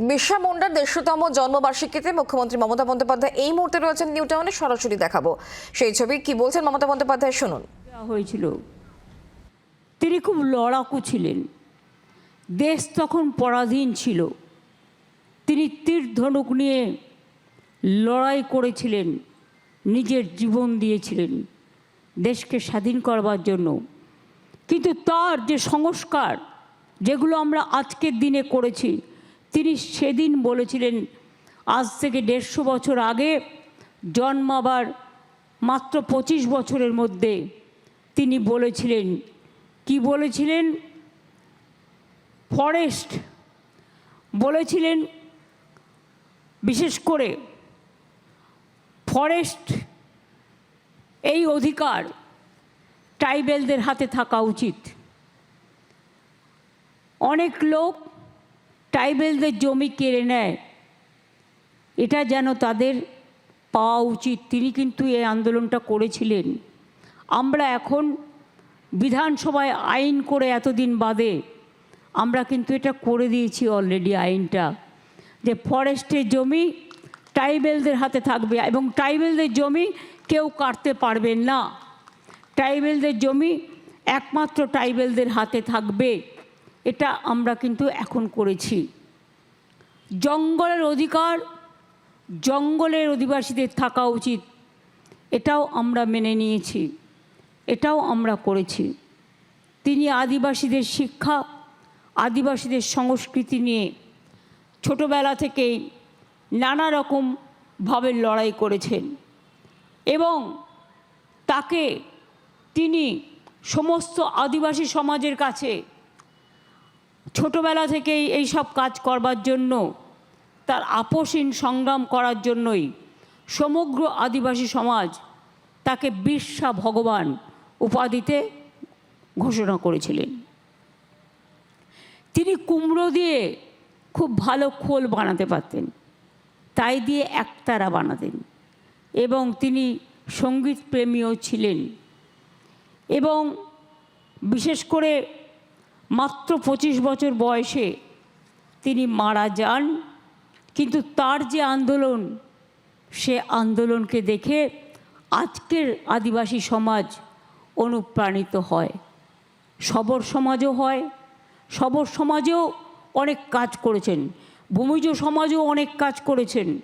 বিরসা মুন্ডার দেড়শোতম জন্মবার্ষিকীতে মুখ্যমন্ত্রী মমতা বন্দ্যোপাধ্যায় এই মুহূর্তে রয়েছেন নিউ টাউনে, সরাসরি দেখাবো। সেই ছবি কি বলছেন মমতা বন্দ্যোপাধ্যায়? শুনুন। হয়েছিল। তিনি খুব লড়াকু ছিলেন। দেশ তখন পরাধীন ছিল। তিনি তীর ধনুক নিয়ে লড়াই করেছিলেন, নিজের জীবন দিয়েছিলেন, দেশকে স্বাধীন করবার জন্য। কিন্তু তার যে সংস্কার, যেগুলো আমরা আজকের দিনে করেছি তিনি সেদিন বলেছিলেন, আজ থেকে দেড়শো বছর আগে জন্মাবার মাত্র পঁচিশ বছরের মধ্যে তিনি বলেছিলেন, কি বলেছিলেন? ফরেস্ট। বলেছিলেন, বিশেষ করে ফরেস্ট এই অধিকার ট্রাইবেলদের হাতে থাকা উচিত। অনেক লোক ট্রাইবেলদের জমি কেড়ে নেয়। এটা যেন তাদের পাওয়া উচিত। তিনি কিন্তু এই আন্দোলনটা করেছিলেন। আমরা এখন বিধানসভায় আইন করে এতদিন বাদে আমরা কিন্তু এটা করে দিয়েছি অলরেডি আইনটা। যে ফরেস্টের জমি ট্রাইবেলদের হাতে থাকবে এবং ট্রাইবেলদের জমি কেউ কাটতে পারবেন না। ট্রাইবেলদের জমি একমাত্র ট্রাইবেলদের হাতে থাকবে। এটা আমরা কিন্তু এখন করেছি। জঙ্গলের অধিকার, জঙ্গলের অধিবাসীদের থাকা উচিত। এটাও আমরা মেনে নিয়েছি, এটাও আমরা করেছি। তিনি আদিবাসীদের শিক্ষা, আদিবাসীদের সংস্কৃতি নিয়ে ছোটোবেলা থেকেই নানা রকমভাবে লড়াই করেছেন এবং তাকে তিনি সমস্ত আদিবাসী সমাজের কাছে ছোটোবেলা থেকেই এই সব কাজ করবার জন্য, তার আপোষহীন সংগ্রাম করার জন্যই সমগ্র আদিবাসী সমাজ তাকে বিশ্বা ভগবান উপাধিতে ঘোষণা করেছিলেন। তিনি কুমড়ো দিয়ে খুব ভালো খোল বানাতে পারতেন, তাই দিয়ে একতারা বানাতেন এবং তিনি সংগীত প্রেমীও ছিলেন এবং বিশেষ করে মাত্র পঁচিশ বছর বয়সে তিনি মারা যান। কিন্তু তার যে আন্দোলন, সে আন্দোলনকে দেখে আজকের আদিবাসী সমাজ অনুপ্রাণিত হয়। সবর সমাজও হয়। সবর সমাজেও অনেক কাজ করেছেন। ভূমিজ সমাজও অনেক কাজ করেছেন।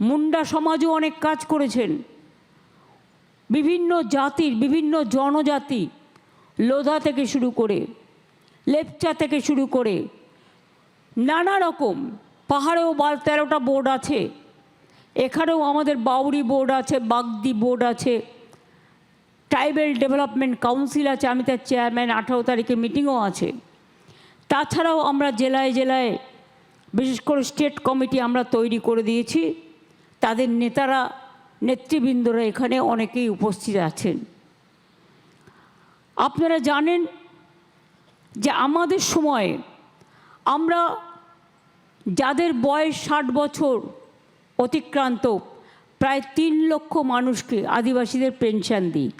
মুন্ডা সমাজও অনেক কাজ করেছেন। বিভিন্ন জাতির, বিভিন্ন জনজাতি লোধা থেকে শুরু করে লেপচা থেকে শুরু করে নানা রকম পাহাড়েও বাল তেরোটা বোর্ড আছে, এখানেও আমাদের বাউরি বোর্ড আছে, বাগদি বোর্ড আছে, ট্রাইবেল ডেভেলপমেন্ট কাউন্সিল আছে, আমি তার চেয়ারম্যান, আঠারো তারিখে মিটিংও আছে। তাছাড়াও আমরা জেলায় জেলায় বিশেষ করে স্টেট কমিটি আমরা তৈরি করে দিয়েছি। তাদের নেতারা, নেতৃবৃন্দরা এখানে অনেকেই উপস্থিত আছেন। আপনারা জানেন যে আমাদের সময়ে আমরা যাদের বয়স ষাট বছর অতিক্রান্ত, প্রায় তিন লক্ষ মানুষকে আদিবাসীদের পেনশন দিই।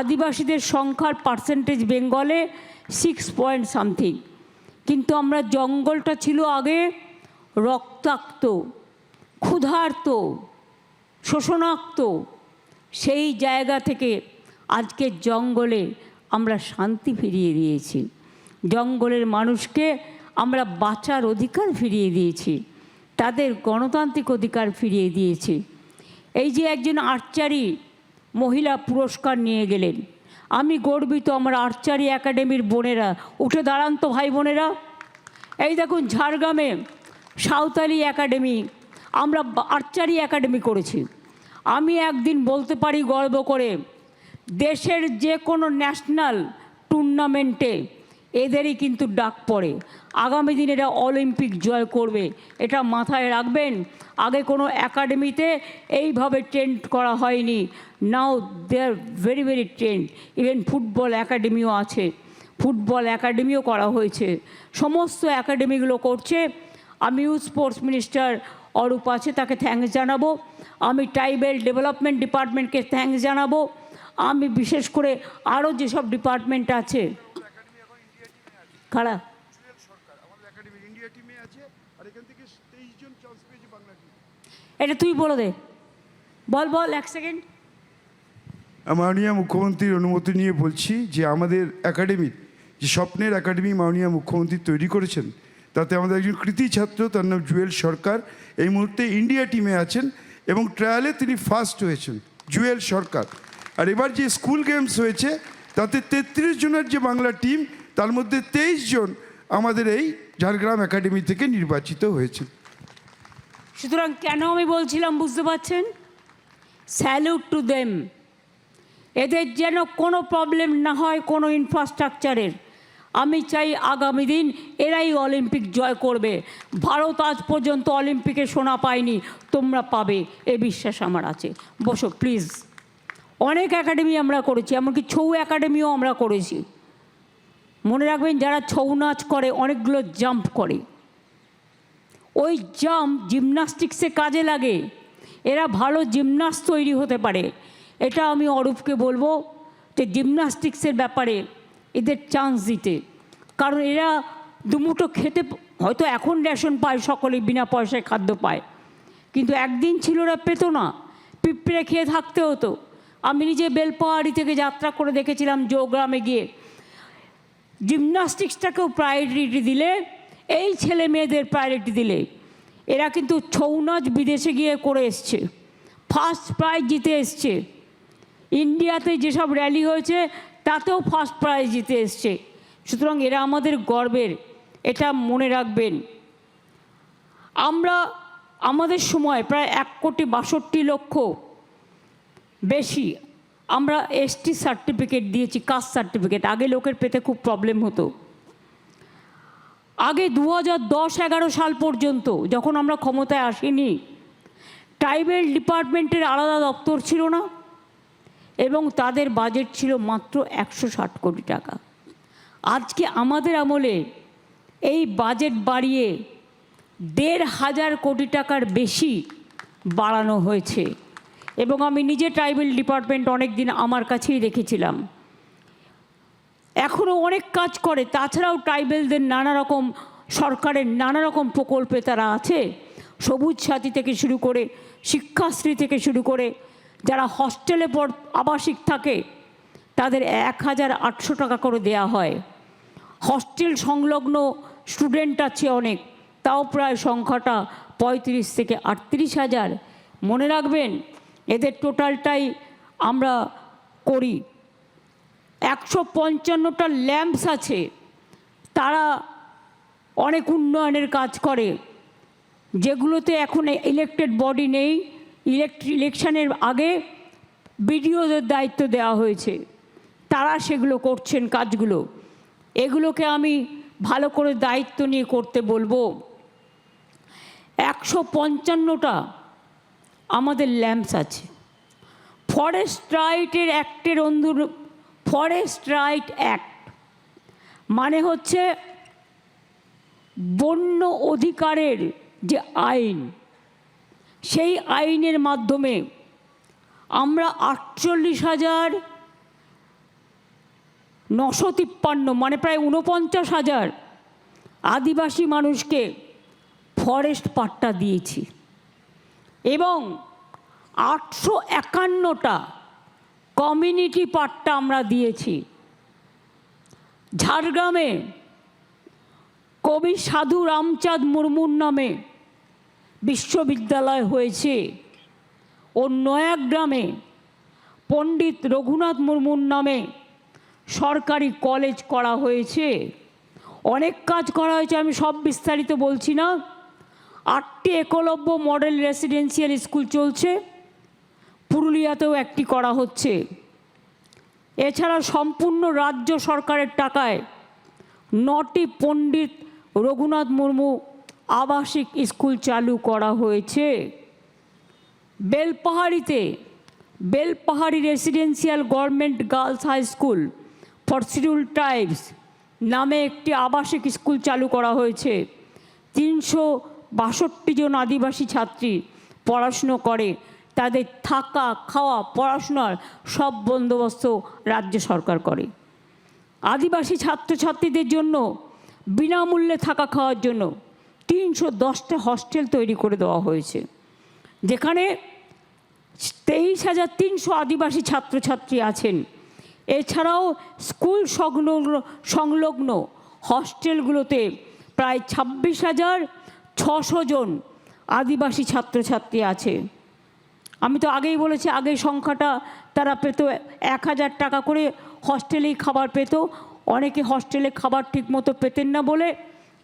আদিবাসীদের সংখ্যার পার্সেন্টেজ বেঙ্গলে সিক্স পয়েন্ট সামথিং কিন্তু আমরা জঙ্গলটা ছিল আগে রক্তাক্ত, ক্ষুধার্ত, শোষণাক্ত। সেই জায়গা থেকে আজকে জঙ্গলে আমরা শান্তি ফিরিয়ে দিয়েছি। জঙ্গলের মানুষকে আমরা বাঁচার অধিকার ফিরিয়ে দিয়েছি। তাদের গণতান্ত্রিক অধিকার ফিরিয়ে দিয়েছি। এই যে একজন আর্চারি মহিলা পুরস্কার নিয়ে গেলেন, আমি গর্বিত আমার আর্চারি একাডেমির বোনেরা, উঠে দাঁড়ান তো ভাই বোনেরা। এই দেখুন ঝাড়গ্রামে সাঁওতালি একাডেমি, আমরা আর্চারি একাডেমি করেছি। আমি একদিন বলতে পারি গর্ব করে, দেশের যে কোনো ন্যাশনাল টুর্নামেন্টে এদেরই কিন্তু ডাক পড়ে। আগামী দিন এরা অলিম্পিক জয় করবে। এটা মাথায় রাখবেন, আগে কোনো একাডেমিতে এইভাবে ট্রেন্ড করা হয়নি। Now they are very very trained. Even football একাডেমিও আছে। ফুটবল একাডেমিও করা হয়েছে। সমস্ত একাডেমিগুলো করছে। আমি ইউথ স্পোর্টস মিনিস্টার অরূপ আছে, তাকে থ্যাঙ্কস জানাব। আমি ট্রাইবেল ডেভেলপমেন্ট ডিপার্টমেন্টকে থ্যাঙ্কস জানাব। আমি বিশেষ করে আরও যেসব ডিপার্টমেন্ট আছে কারা? এটা তুই বলে দে। বল বল এক সেকেন্ড মাননীয় মুখ্যমন্ত্রীর অনুমতি নিয়ে বলছি যে আমাদের একাডেমির যে স্বপ্নের একাডেমি মাননীয় মুখ্যমন্ত্রী তৈরি করেছেন তাতে আমাদের একজন কৃতি ছাত্র তার নাম জুয়েল সরকার এই মুহূর্তে ইন্ডিয়া টিমে আছেন এবং ট্রায়ালে তিনি ফার্স্ট হয়েছেন জুয়েল সরকার। আর এবার যে স্কুল গেমস হয়েছে তাতে তেত্রিশ জনের যে বাংলা টিম তার মধ্যে তেইশ জন আমাদের এই ঝাড়গ্রাম একাডেমি থেকে নির্বাচিত হয়েছে সুতরাং কেন আমি বলছিলাম বুঝতে পারছেন? স্যালুট টু দেম এদের যেন কোনো প্রবলেম না হয় কোনো ইনফ্রাস্ট্রাকচারের আমি চাই আগামী দিন এরাই অলিম্পিক জয় করবে। ভারত আজ পর্যন্ত অলিম্পিকে সোনা পায়নি, তোমরা পাবে, এ বিশ্বাস আমার আছে। বসো প্লিজ অনেক একাডেমি আমরা করেছি, এমনকি ছৌ একাডেমিও আমরা করেছি। মনে রাখবেন, যারা ছৌ নাচ করে, অনেকগুলো জাম্প করে। ওই জাম্প জিমনাস্টিক্সে কাজে লাগে। এরা ভালো জিমনাস্ট তৈরি হতে পারে। এটা আমি অরূপকে বলব যে জিমনাস্টিক্সের ব্যাপারে এদের চান্স দিতে। কারণ এরা দুমুটো খেতে হয়তো এখন রেশন পায়, সকলে বিনা পয়সায় খাদ্য পায়। কিন্তু একদিন ছিল ওরা পেতো না। পিঁপড়ে খেয়ে থাকতে হতো। আমি নিজে বেলপাহাড়ি থেকে যাত্রা করে দেখেছিলাম যোগ্রামে গিয়ে। জিমনাস্টিক্সটাকেও প্রায়োরিটি দিলে, এই ছেলে মেয়েদের প্রায়োরিটি দিলে। এরা কিন্তু ছৌ নাচ বিদেশে গিয়ে করে এসছে। ফার্স্ট প্রাইজ জিতে এসছে। ইন্ডিয়াতে যেসব র্যালি হয়েছে, তাতেও ফার্স্ট প্রাইজ জিতে এসছে। সুতরাং এরা আমাদের গর্বের, এটা মনে রাখবেন। আমরা, আমাদের সময় প্রায় এক কোটি বাষট্টি লক্ষ বেশি আমরা এসটি সার্টিফিকেট দিয়েছি কাস্ট সার্টিফিকেট আগে লোকের পেতে খুব প্রবলেম হতো। আগে দু হাজার দশ, এগারো সাল পর্যন্ত যখন আমরা ক্ষমতায় আসিনি ট্রাইবেল ডিপার্টমেন্টের আলাদা দপ্তর ছিল না এবং তাদের বাজেট ছিল মাত্র একশো ষাট কোটি টাকা। আজকে আমাদের আমলে এই বাজেট বাড়িয়ে দেড় হাজার কোটি টাকার বেশি বাড়ানো হয়েছে। এবং আমি নিজে ট্রাইবেল ডিপার্টমেন্ট অনেক দিন আমার কাছেই রেখেছিলাম। এখনও অনেক কাজ করে, তাছাড়াও ট্রাইবেলদের নানা রকম, সরকারের নানা রকম প্রকল্পে তারা আছে। সবুজ সাথী থেকে শুরু করে, শিক্ষাশ্রী থেকে শুরু করে, যারা হস্টেলে পর আবাসিক থাকে, তাদের এক হাজার আটশো টাকা করে দেয়া হয়। হস্টেল সংলগ্ন স্টুডেন্ট আছে অনেক, তাও প্রায় সংখ্যাটা পঁয়ত্রিশ থেকে আটত্রিশ হাজার। মনে রাখবেন এদের টোটালটাই আমরা করি। একশো পঞ্চান্নটা ল্যাম্পস আছে। তারা অনেক উন্নয়নের কাজ করে। যেগুলোতে এখন ইলেকটেড বডি নেই। ইলেকশনের আগে বিডিওদের দায়িত্ব দেওয়া হয়েছে। তারা সেগুলো করছেন কাজগুলো। এগুলোকে আমি ভালো করে দায়িত্ব নিয়ে করতে বলব। একশো পঞ্চান্নটা আমাদের ল্যাম্পস আছে। ফরেস্ট রাইটের অ্যাক্টের অন্দর, ফরেস্ট রাইট অ্যাক্ট। মানে হচ্ছে বন্য অধিকারের যে আইন, সেই আইনের মাধ্যমে আমরা আটচল্লিশ হাজার নশো তিপ্পান্ন মানে প্রায় উনপঞ্চাশ হাজার আদিবাসী মানুষকে ফরেস্ট পাট্টা দিয়েছি। এবং আটশো একান্নটা কমিউনিটি পাট্টা আমরা দিয়েছি। ঝাড়গ্রামে কবি সাধু রামচাঁদ মুর্মুর নামে বিশ্ববিদ্যালয় হয়েছে ও নয়াগ্রামে পণ্ডিত রঘুনাথ মুর্মুর নামে সরকারি কলেজ করা হয়েছে। অনেক কাজ করা হয়েছে, আমি সব বিস্তারিত বলছি না। আটটি একলব্য মডেল রেসিডেন্সিয়াল স্কুল চলছে। পুরুলিয়াতেও একটি করা হচ্ছে। এছাড়া সম্পূর্ণ রাজ্য সরকারের টাকায় নটি পণ্ডিত রঘুনাথ মুর্মু আবাসিক স্কুল চালু করা হয়েছে। বেলপাহাড়িতে, Belpahari residential government girls high school for scheduled tribes নামে একটি আবাসিক স্কুল চালু করা হয়েছে। তিনশো বাষট্টি জন আদিবাসী ছাত্রী পড়াশুনো করে, তাদের থাকা, খাওয়া, পড়াশোনার সব বন্দোবস্ত রাজ্য সরকার করে। আদিবাসী ছাত্রছাত্রীদের জন্য বিনামূল্যে থাকা খাওয়ার জন্য তিনশো দশটা হস্টেল তৈরি করে দেওয়া হয়েছে, যেখানে তেইশ হাজার তিনশো আদিবাসী ছাত্রছাত্রী আছেন। এছাড়াও স্কুল সংলগ্ন সংলগ্ন হস্টেলগুলোতে প্রায় ছাব্বিশ হাজার ছশো জন আদিবাসী ছাত্রছাত্রী আছে। আমি তো আগেই বলেছি, আগের সংখ্যাটা তারা পেত এক হাজার টাকা করে হস্টেলেই খাবার পেত। অনেকে হস্টেলে খাবার ঠিকমতো পেতেন না বলে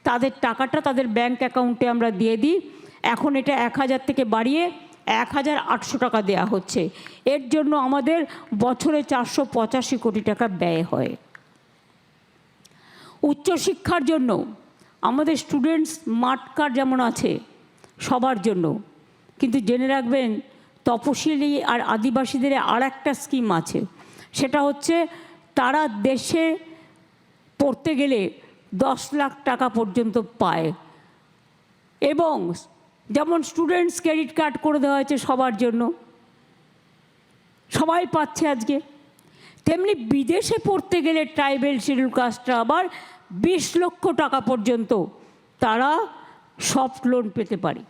তাদের টাকাটা তাদের ব্যাংক অ্যাকাউন্টে আমরা দিয়ে দিই। এখন এটা এক হাজার থেকে বাড়িয়ে এক হাজার আটশো টাকা দেওয়া হচ্ছে। এর জন্য আমাদের বছরে চারশো পঁচাশি কোটি টাকা ব্যয় হয়। উচ্চশিক্ষার জন্য আমাদের স্টুডেন্টস স্মার্ট কার্ড যেমন আছে, সবার জন্য। কিন্তু জেনে রাখবেন, তপশিলি আর আদিবাসীদের আর একটা স্কিম আছে। সেটা হচ্ছে, তারা দেশে পড়তে গেলে দশ লাখ টাকা পর্যন্ত পায়। এবং যেমন স্টুডেন্টস ক্রেডিট কার্ড করে দেওয়া হয়েছে সবার জন্য, সবাই পাচ্ছে আজকে। তেমনি বিদেশে পড়তে গেলে ট্রাইবেল শিডিউল কাস্টরা আবার বিশ লক্ষ টাকা পর্যন্ত তারা সফট লোন পেতে পারে।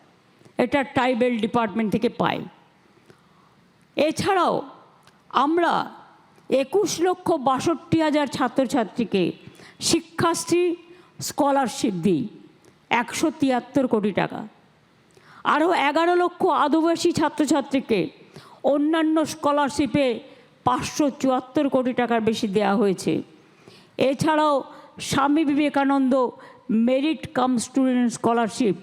এটা ট্রাইবেল ডিপার্টমেন্ট থেকে পায়। এছাড়াও আমরা একুশ লক্ষ বাষট্টি হাজার ছাত্রছাত্রীকে শিক্ষাশ্রী স্কলারশিপ দিই, একশো তিয়াত্তর কোটি টাকা। আরও এগারো লক্ষ আদিবাসী ছাত্রছাত্রীকে অন্যান্য স্কলারশিপে পাঁচশো চুয়াত্তর কোটি টাকার বেশি দেওয়া হয়েছে। এছাড়াও Swami Vivekananda merit cum student scholarship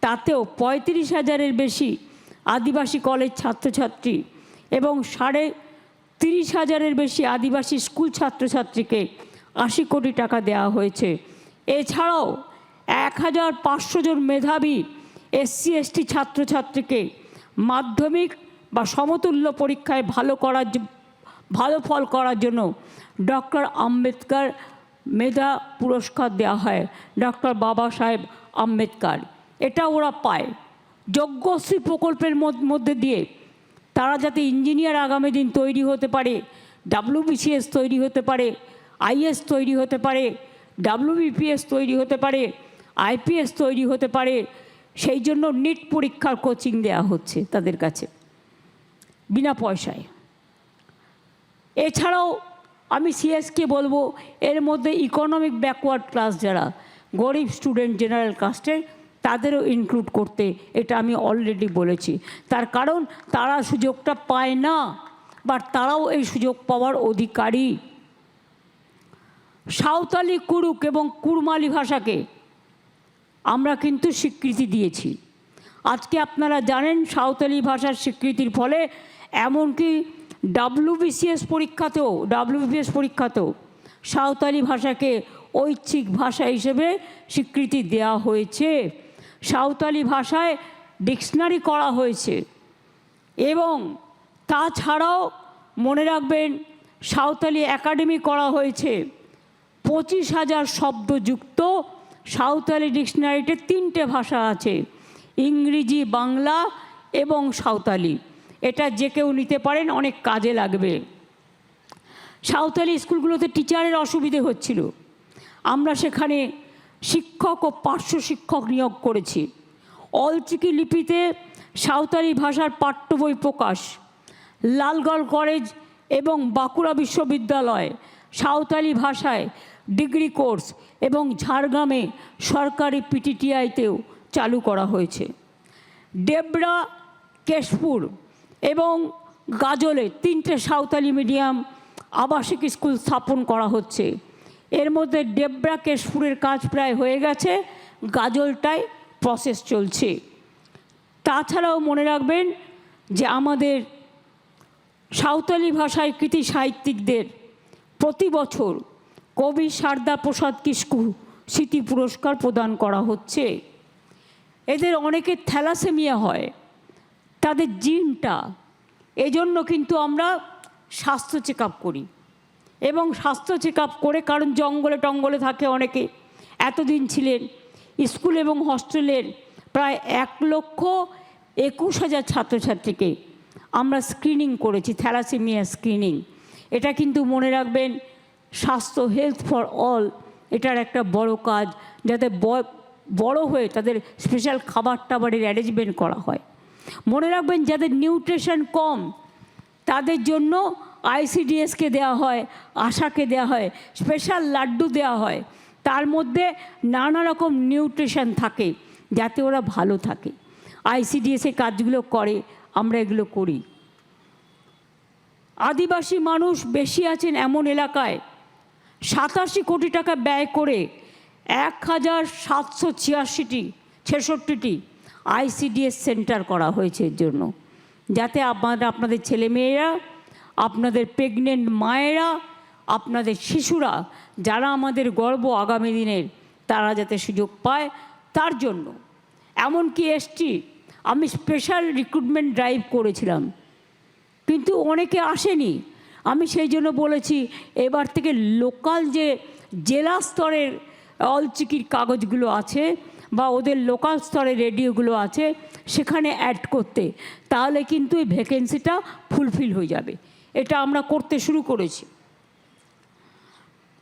তাতেও পঁয়ত্রিশ হাজারের বেশি আদিবাসী কলেজ ছাত্রছাত্রী এবং সাড়ে তিরিশ হাজারের বেশি আদিবাসী স্কুল ছাত্রছাত্রীকে আশি কোটি টাকা দেওয়া হয়েছে। এছাড়াও এক হাজার পাঁচশো জন মেধাবী এসসি এসটি ছাত্রছাত্রীকে মাধ্যমিক বা সমতুল্য পরীক্ষায় ভালো করার ভালো ফল করার জন্য ডক্টর আম্বেদকর মেধা পুরস্কার দেওয়া হয় ডক্টর বাবা সাহেব আম্বেদকর। এটা ওরা পায়। যজ্ঞশ্রী প্রকল্পের মধ্যে দিয়ে তারা যাতে ইঞ্জিনিয়ার আগামী দিন তৈরি হতে পারে, ডাব্লিউবিসিএস তৈরি হতে পারে, আইএস তৈরি হতে পারে, ডাব্লিউবিপিএস তৈরি হতে পারে, আইপিএস তৈরি হতে পারে, সেই জন্য নিট পরীক্ষার কোচিং দেওয়া হচ্ছে তাদের কাছে, বিনা পয়সায়। এছাড়াও আমি সিএসকে বলব, এর মধ্যে ইকোনমিক ব্যাকওয়ার্ড ক্লাস যারা, গরিব স্টুডেন্ট জেনারেল কাস্টের তাদেরও ইনক্লুড করতে, এটা আমি অলরেডি বলেছি। তার কারণ, তারা সুযোগটা পায় না বাট তারাও এই সুযোগ পাওয়ার অধিকারী। সাঁওতালি কুরুক এবং কুরমালি ভাষাকে আমরা কিন্তু স্বীকৃতি দিয়েছি। আজকে আপনারা জানেন, সাঁওতালি ভাষার স্বীকৃতির ফলে এমনকি ডাব্লিউবিসিএস পরীক্ষাতেও ডাব্লিউবিপিএস পরীক্ষাতেও সাঁওতালি ভাষাকে ঐচ্ছিক ভাষা হিসেবে স্বীকৃতি দেওয়া হয়েছে। সাঁওতালি ভাষায় ডিকশনারি করা হয়েছে এবং তাছাড়াও মনে রাখবেন সাঁওতালি একাডেমি করা হয়েছে। পঁচিশ হাজার শব্দযুক্ত সাঁওতালি ডিকশনারিতে তিনটে ভাষা আছে, ইংরেজি, বাংলা এবং সাঁওতালি। এটা যে কেউ নিতে পারেন, অনেক কাজে লাগবে। সাঁওতালি স্কুলগুলোতে টিচারের অসুবিধে হচ্ছিল। আমরা সেখানে শিক্ষক ও পার্শ্ব শিক্ষক নিয়োগ করেছি। অলচিকি লিপিতে সাঁওতালি ভাষার পাঠ্য বই প্রকাশ, লালগড় কলেজ এবং বাঁকুড়া বিশ্ববিদ্যালয় সাঁওতালি ভাষায় ডিগ্রি কোর্স এবং ঝাড়গ্রামে সরকারি পিটিটিআইতেও চালু করা হয়েছে। ডেবরা, কেশপুর এবং গাজলে তিনটে সাঁওতালি মিডিয়াম আবাসিক স্কুল স্থাপন করা হচ্ছে। এর মধ্যে ডেবরা কেশপুরের কাজ প্রায় হয়ে গেছে গাজলটায় প্রসেস চলছে। তাছাড়াও মনে রাখবেন যে আমাদের সাঁওতালি ভাষায় কৃতি সাহিত্যিকদের প্রতি বছর কবি সারদা প্রসাদ কিস্কু স্মৃতি পুরস্কার প্রদান করা হচ্ছে। এদের অনেকের থ্যালাসেমিয়া হয়। তাদের জিনটা। এজন্য কিন্তু আমরা স্বাস্থ্য চেক করি। এবং স্বাস্থ্য চেক করে, কারণ জঙ্গলে টঙ্গলে থাকে অনেকে। এতদিন ছিলেন স্কুল এবং হস্টেলের প্রায় এক লক্ষ একুশ হাজার ছাত্রছাত্রীকে আমরা স্ক্রিনিং করেছি, থ্যালাসেমিয়া স্ক্রিনিং। এটা কিন্তু মনে রাখবেন, স্বাস্থ্য, হেলথ ফর অল এটার একটা বড় কাজ। যাতে বড় হয়ে তাদের স্পেশাল খাবার টাবারের অ্যারেঞ্জমেন্ট করা হয়। মনে রাখবেন যাদের নিউট্রিশন কম, তাদের জন্য আইসিডিএসকে দেওয়া হয়, আশাকে দেওয়া হয়, স্পেশাল লাড্ডু দেওয়া হয়। তার মধ্যে নানা রকম নিউট্রিশন থাকে যাতে ওরা ভালো থাকে। আইসিডিএস কাজগুলো করে, আমরা এগুলো করি। আদিবাসী মানুষ বেশি আছেন এমন এলাকায়, সাতাশি কোটি টাকা ব্যয় করে এক হাজার সাতশো ছিয়াশিটি, ছেষট্টিটি আইসিডিএস সেন্টার করা হয়েছে এর জন্য। যাতে আপনারা, আপনাদের ছেলেমেয়েরা আপনাদের প্রেগনেন্ট মায়েরা, আপনাদের শিশুরা, যারা আমাদের গর্ব আগামী দিনের, তারা যাতে সুযোগ পায় তার জন্য। এমনকি এসটি আমি স্পেশাল রিক্রুটমেন্ট ড্রাইভ করেছিলাম। কিন্তু অনেকে আসেনি। আমি সেই জন্য বলেছি, এবার থেকে লোকাল যে জেলা স্তরের অলচিকির কাগজগুলো আছে বা ওদের লোকাল স্তরে রেডিওগুলো আছে, সেখানে অ্যাড করতে, তাহলে কিন্তু এই ভ্যাকেন্সিটা ফুলফিল হয়ে যাবে। এটা আমরা করতে শুরু করেছি।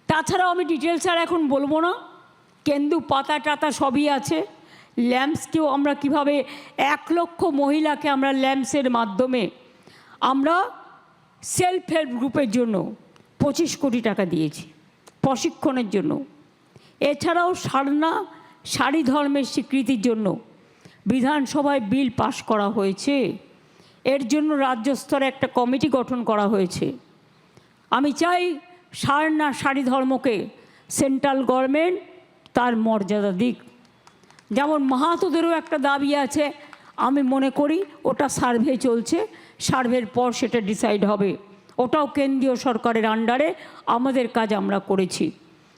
তাছাড়াও আমি ডিটেলস আর এখন বলব না। কেন্দু পাতা টাতা সবই আছে। ল্যাম্পসকেও আমরা কীভাবে এক লক্ষ মহিলাকে আমরা ল্যাম্পসের মাধ্যমে আমরা সেলফ হেল্প গ্রুপের জন্য পঁচিশ কোটি টাকা দিয়েছি, প্রশিক্ষণের জন্য। এছাড়াও সারনা সারি ধর্মের স্বীকৃতির জন্য বিধানসভায় বিল পাশ করা হয়েছে। এর জন্য রাজ্য স্তরে একটা কমিটি গঠন করা হয়েছে। আমি চাই সারনা সারি ধর্মকে সেন্ট্রাল গভর্নমেন্ট তার মর্যাদা দিক। যেমন মাহাতোদেরও একটা দাবি আছে, আমি মনে করি ওটা সার্ভে চলছে, সার্ভের পর সেটা ডিসাইড হবে। ওটাও কেন্দ্রীয় সরকারের আন্ডারে আমাদের কাজ আমরা করেছি।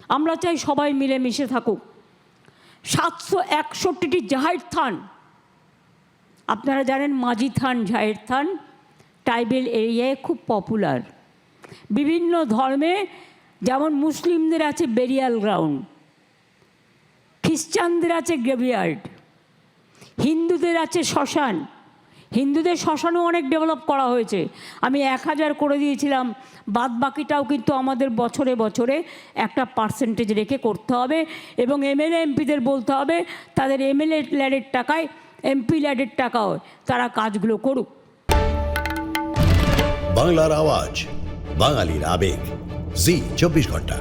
আমরা চাই সবাই মিলে মিশে থাকুক। সাতশো একষট্টিটি জাহের থান। আপনারা জানেন মাঝি থান, জাহের থান, ট্রাইবেল এরিয়ায় খুব পপুলার। বিভিন্ন ধর্মে যেমন মুসলিমদের আছে বেরিয়াল গ্রাউন্ড, খ্রিস্টানদের আছে গ্রেভিয়ার্ড, হিন্দুদের আছে শ্মশান হিন্দুদের শ্মশানও অনেক ডেভেলপ করা হয়েছে। আমি এক হাজার করে দিয়েছিলাম, বাদ বাকিটাও কিন্তু আমাদের বছরে বছরে একটা পার্সেন্টেজ রেখে করতে হবে এবং এমএলএ এমপিদের বলতে হবে, তাদের এমএলএ ল্যাডের টাকায় এমপি ল্যাডের টাকাও তারা কাজগুলো করুক। বাংলার আওয়াজ, বাঙালির আবেগ। জি, চব্বিশ ঘণ্টা।